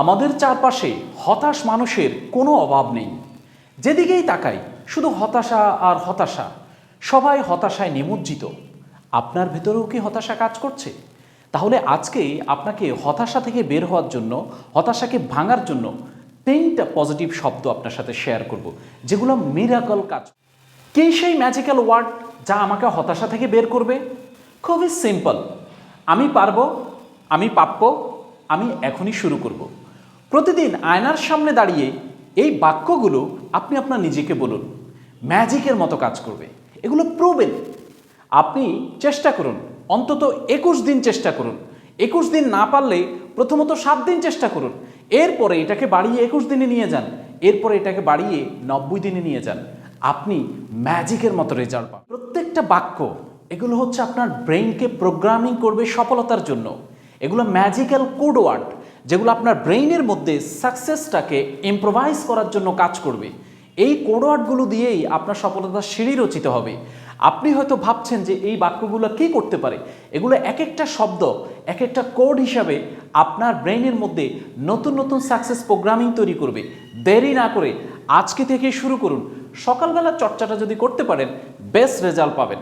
আমাদের চারপাশে হতাশ মানুষের কোনো অভাব নেই। যেদিকেই তাকাই, শুধু হতাশা আর হতাশা, সবাই হতাশায় নিমজ্জিত। আপনার ভেতরেও কি হতাশা কাজ করছে? তাহলে আজকে আপনাকে হতাশা থেকে বের হওয়ার জন্য, হতাশাকে ভাঙার জন্য তিনটা পজিটিভ শব্দ আপনার সাথে শেয়ার করব, যেগুলো মিরাকল কাজ কি সেই ম্যাজিক্যাল ওয়ার্ড যা আমাকে হতাশা থেকে বের করবে? খুবই সিম্পল আমি পারব, আমি প্রাপ্য আমি এখনই শুরু করব। প্রতিদিন আয়নার সামনে দাঁড়িয়ে এই বাক্যগুলো আপনি আপনার নিজেকে বলুন। ম্যাজিকের মতো কাজ করবে। এগুলো প্রুবেন আপনি চেষ্টা করুন। অন্তত একুশ দিন চেষ্টা করুন। একুশ দিন না পারলে প্রথমত সাত দিন চেষ্টা করুন। এরপরে এটাকে বাড়িয়ে একুশ দিনে নিয়ে যান। এরপরে এটাকে বাড়িয়ে নব্বই দিনে নিয়ে যান। আপনি ম্যাজিকের মতো রেজাল্ট পান। প্রত্যেকটা বাক্য, এগুলো হচ্ছে আপনার ব্রেইনকে প্রোগ্রামিং করবে সফলতার জন্য। এগুলো ম্যাজিক্যাল কোড ওয়ার্ড। যেগুলো আপনার ব্রেইনের মধ্যে সাকসেসটাকে ইম্প্রোভাইজ করার জন্য কাজ করবে। এই কোডওয়ার্ডগুলো দিয়েই আপনার সফলতার সিঁড়ি রচিত হবে। আপনি হয়তো ভাবছেন যে এই বাক্যগুলো কী করতে পারে? এগুলো এক একটা শব্দ এক একটা কোড হিসাবে আপনার ব্রেইনের মধ্যে নতুন নতুন সাকসেস প্রোগ্রামিং তৈরি করবে। দেরি না করে আজকে থেকে শুরু করুন। সকালবেলা চর্চাটা যদি করতে পারেন বেস্ট রেজাল্ট পাবেন।